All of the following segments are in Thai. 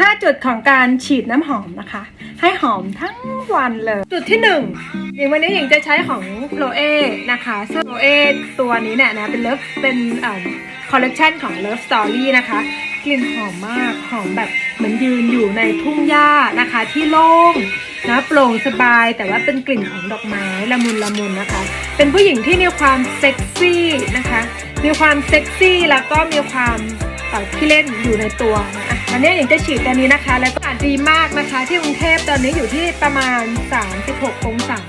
5 จุดของการฉีดน้ำหอมนะคะ ให้หอมทั้งวันเลย จุดที่1อย่างวันนี้หญิงจะใช้ของโ o เอนะคะซึ่งโ o เอตัวนี้เนี่ยนะเป็นเลิฟเป็นคอลเลกชันของ Love Story นะคะ กลิ่นหอมมากหอมแบบเหมือนยืนอยู่ในทุ่งหญ้านะคะ ที่โล่งนะโปร่งสบายแต่ว่าเป็นกลิ่นของดอกไม้ละมุนละมุนนะคะ เป็นผู้หญิงที่มีความเซ็กซี่นะคะ มีความเซ็กซี่แล้วก็มีความเอ่อที่เล่นอยู่ในตัวนะ อันนี้อย่างจะฉีดตัวนี้นะคะ แล้วก็อากาศดีมากนะคะ ที่กรุงเทพตอนนี้อยู่ที่ประมาณ 36 องศา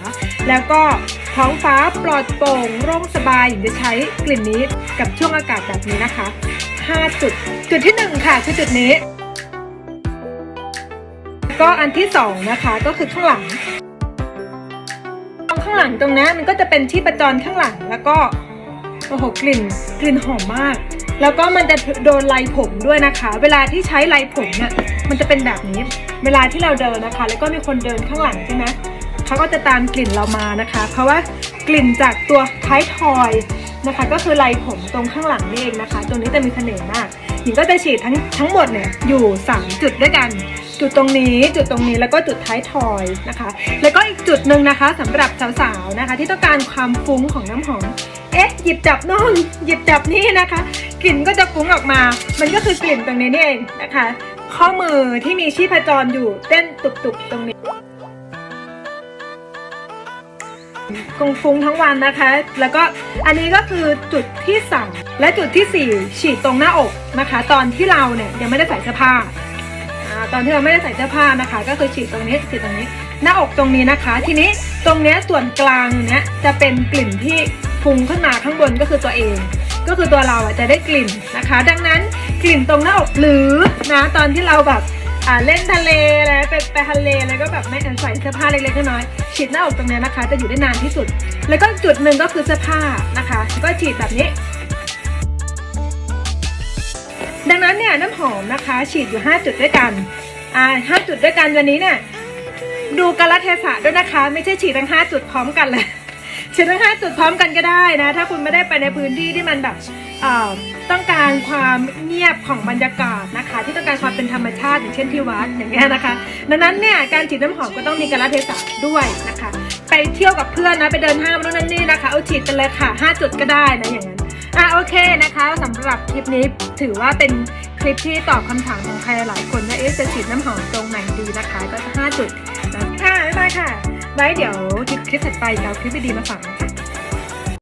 แล้วก็ท้องฟ้าปลอดโปร่งโล่งสบายอย่างจะใช้กลิ่นนี้กับช่วงอากาศแบบนี้นะคะ 5 จุด จุดที่ 1 ค่ะคือจุดนี้ ก็อันที่ 2 นะคะก็คือข้างหลังตรงข้างหลังตรงนี้มันก็จะเป็นที่ประจรข้างหลังแล้วก็โอ้โหกลิ่นกลิ่นหอมมาก แล้วก็มันจะโดนไลผมด้วยนะคะ เวลาที่ใช้ไลผมเนี่ยมันจะเป็นแบบนี้ เวลาที่เราเดินนะคะ แล้วก็มีคนเดินข้างหลังใช่ไหมเขาก็จะตามกลิ่นเรามานะคะ เพราะว่ากลิ่นจากตัวท้ายทอยนะคะ ก็คือไลผมตรงข้างหลังนี่เองนะคะ ตรงนี้จะมีเสน่ห์มากหญิงก็จะฉีดทั้งทั้งหมดเนี่ยอยู่สามจุดด้วยกัน จุดตรงนี้จุดตรงนี้แล้วก็จุดท้ายทอยนะคะ แล้วก็อีกจุดหนึ่งนะคะสำหรับสาวๆนะคะ ที่ต้องการความฟุ้งของน้ำหอม เอ๊ะหยิบจับน่องหยิบจับนี่นะคะ กลิ่นก็จะฟุ้งออกมา มันก็คือกลิ่นตรงนี้นี่เองนะคะ ข้อมือที่มีชีพจรอยู่เต้นตุบๆตรงนี้คงฟุ้งทั้งวันนะคะ แล้วก็อันนี้ก็คือจุดที่สามและจุดที่สี่ฉีดตรงหน้าอกนะคะ ตอนที่เราเนี่ยยังไม่ได้ใส่เสื้อผ้าตอนที่เราไม่ได้ใส่เสื้อผ้านะคะ ก็คือฉีดตรงนี้ฉีดตรงนี้ หน้าอกตรงนี้นะคะ ทีนี้ตรงนี้ส่วนกลางเนี้ยจะเป็นกลิ่นที่ ฟุ้งขึ้นมาข้างบนก็คือตัวเอง ก็คือตัวเราจะได้กลิ่นนะคะ ดังนั้นกลิ่นตรงหน้าอกหรือนะตอนที่เราแบบอ่าเล่นทะเลอะไรไปไปทะเลอะไรก็แบบไม่ใส่เสื้อผ้าเล็กๆน้อยๆฉีดหน้าอกตรงเนี้ยนะคะ จะอยู่ได้นานที่สุด แล้วก็จุดหนึ่งก็คือเสื้อผ้านะคะ ก็ฉีดแบบนี้ ดังนั้นเนี่ยน้ำหอมนะคะ ฉีดอยู่ 5 จุดด้วยกันอ่าห้าจุดด้วยกันวันนี้เนี่ยดูกาลเทศะด้วยนะคะ ไม่ใช่ฉีดทั้ง 5 จุดพร้อมกันเลย ฉีดทั้ง5จุดพร้อมกันก็ได้นะ ถ้าคุณไม่ได้ไปในพื้นที่ที่มันแบบต้องการความเงียบของบรรยากาศนะคะ ที่ต้องการความเป็นธรรมชาติอย่างเช่นที่วัดอย่างเงี้ยนะคะ ดังนั้นเนี่ยการฉีดน้ำหอมก็ต้องมีกาลเทศะด้วยนะคะ ไปเที่ยวกับเพื่อนนะไปเดินห้างนู่นนั่นนี่นะคะ เอาฉีดไปเลยค่ะ 5 จุดก็ได้นะอย่างนั้นอะโอเคนะคะสำหรับคลิปนี้ถือว่าเป็นคลิปที่ตอบคำถามของใครหลายคนว่าเอ๊ะจะฉีดน้ำหอมตรงไหนดีนะคะ ก็5จุดนะคะบ๊ายบายค่ะ ไว้เดี๋ยวคลิปถัดไปจะเอาคลิปดีๆมาฝากนะคะ